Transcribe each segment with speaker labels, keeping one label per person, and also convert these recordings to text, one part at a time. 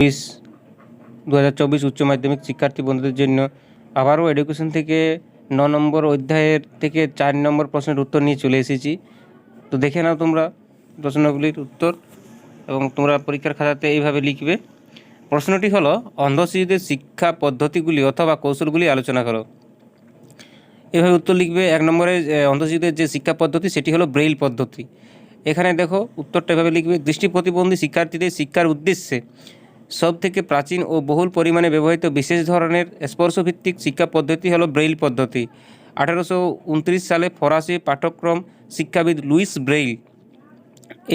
Speaker 1: বিশ দু হাজার চব্বিশ উচ্চ মাধ্যমিক শিক্ষার্থী বন্ধুদের জন্য আবারও এডুকেশন থেকে ন নম্বর অধ্যায়ের থেকে চার নম্বর প্রশ্নের উত্তর নিয়ে চলে এসেছি। তো দেখে নাও তোমরা প্রশ্নগুলির উত্তর এবং তোমরা পরীক্ষার খাতাতে এইভাবে লিখবে। প্রশ্নটি হলো অন্ধ শিশুদের শিক্ষা পদ্ধতিগুলি অথবা কৌশলগুলি আলোচনা করো। এভাবে উত্তর লিখবে, এক নম্বরে অন্ধ শিশুদের যে শিক্ষা পদ্ধতি, সেটি হলো ব্রেইল পদ্ধতি। এখানে দেখো, উত্তরটা এভাবে লিখবে, দৃষ্টি প্রতিবন্ধী শিক্ষার্থীদের শিক্ষার উদ্দেশ্যে সব থেকে প্রাচীন ও বহুল পরিমাণে ব্যবহৃত বিশেষ ধরনের স্পর্শভিত্তিক শিক্ষা পদ্ধতি হলো ব্রেইল পদ্ধতি। আঠারোশো উনত্রিশ সালে ফরাসি পাঠ্যক্রম শিক্ষাবিদ লুইস ব্রেইল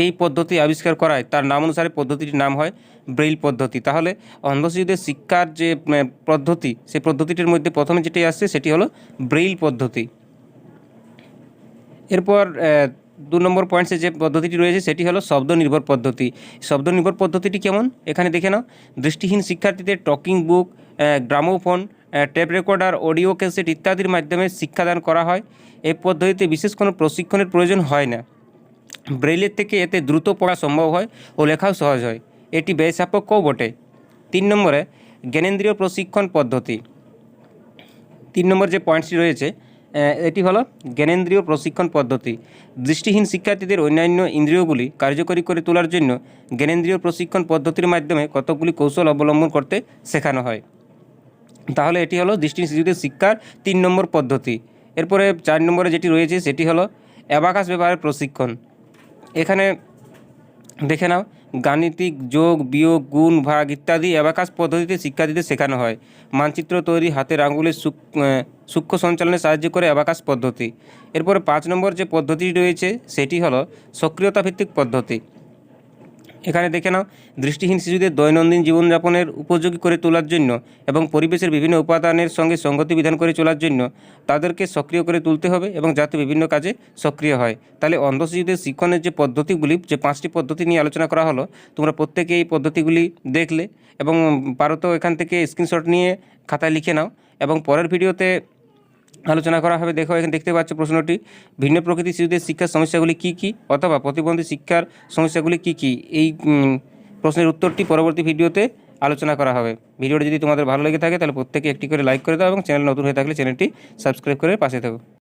Speaker 1: এই পদ্ধতি আবিষ্কার করায়। তার নাম অনুসারে পদ্ধতিটির নাম হয় ব্রেইল পদ্ধতি। তাহলে অন্ধ শিশুদের শিক্ষার যে পদ্ধতি, সেই পদ্ধতিটির মধ্যে প্রথমে যেটি আসছে সেটি হলো ব্রেইল পদ্ধতি। এরপর দু নম্বর পয়েন্টসে যে পদ্ধতিটি রয়েছে সেটি হলো শব্দ নির্ভর পদ্ধতি। শব্দ নির্ভর পদ্ধতিটি কেমন? এখানে দেখে নাও। দৃষ্টিহীন শিক্ষার্থীদের talking book gramophone tape recorder, audio cassette ইত্যাদির মাধ্যমে শিক্ষাদান করা হয়। এই পদ্ধতিতে বিশেষ কোনো প্রশিক্ষণের প্রয়োজন হয় না। ব্রেইলের থেকে এতে দ্রুত পড়া সম্ভব হয় ও লেখাও সহজ হয়। এটি ব্যয়সাপেক্ষও বটে। তিন নম্বরে, জ্ঞানেন্দ্রীয় প্রশিক্ষণ পদ্ধতি। তিন নম্বর যে পয়েন্টটি রয়েছে এটি হলো জ্ঞানেন্দ্রীয় প্রশিক্ষণ পদ্ধতি। দৃষ্টিহীন শিক্ষার্থীদের অন্যান্য ইন্দ্রিয়গুলি কার্যকরী করে তোলার জন্য জ্ঞানেন্দ্রীয় প্রশিক্ষণ পদ্ধতির মাধ্যমে কতগুলি কৌশল অবলম্বন করতে শেখানো হয়। তাহলে এটি হলো দৃষ্টিহীন শিশুদের শিক্ষার তিন নম্বর পদ্ধতি। এরপরে চার নম্বরে যেটি রয়েছে সেটি হলো অ্যাবাকাস ব্যবহারের প্রশিক্ষণ। এখানে দেখে নাও, গাণিতিক যোগ, বিয়োগ, গুণ, ভাগ ইত্যাদি অ্যাবাকাস পদ্ধতিতে শিক্ষার্থীদের শেখানো হয়। মানচিত্র তৈরি হাতের আঙুলের সূক- সূক্ষ্ম সঞ্চালনে সাহায্য করে অ্যাবাকাস পদ্ধতি। এরপরে পাঁচ নম্বর যে পদ্ধতিটি রয়েছে, সেটি হলো সক্রিয়তা ভিত্তিক পদ্ধতি। এখানে দেখে নাও, দৃষ্টিহীন শিশুদের দৈনন্দিন জীবনযাপনের উপযোগী করে তোলার জন্য এবং পরিবেশের বিভিন্ন উপাদানের সঙ্গে সঙ্গতি বিধান করে চলার জন্য তাদেরকে সক্রিয় করে তুলতে হবে এবং যাতে বিভিন্ন কাজে সক্রিয় হয়। তাহলে অন্ধ শিশুদের শিক্ষণের যে পদ্ধতিগুলি, যে পাঁচটি পদ্ধতি নিয়ে আলোচনা করা হলো, তোমরা প্রত্যেকে এই পদ্ধতিগুলি দেখলে এবং পারো তো এখান থেকে স্ক্রিনশট নিয়ে খাতায় লিখে নাও এবং পরের ভিডিওতে আলোচনা করা হবে। দেখো, এখানে দেখতে পাচ্ছ প্রশ্নটি। ভিন্ন প্রকৃতির শিশুদের শিক্ষার সমস্যাগুলি কী কী অথবা প্রতিবন্ধী শিক্ষার সমস্যাগুলি কী কী? এই প্রশ্নের উত্তরটি পরবর্তী ভিডিওতে আলোচনা করা হবে। ভিডিওটি যদি তোমাদের ভালো লেগে থাকে, তাহলে প্রত্যেকে একটি করে লাইক করে দাও এবং চ্যানেল নতুন হয়ে থাকলে চ্যানেলটি সাবস্ক্রাইব করে পাশে থাকো।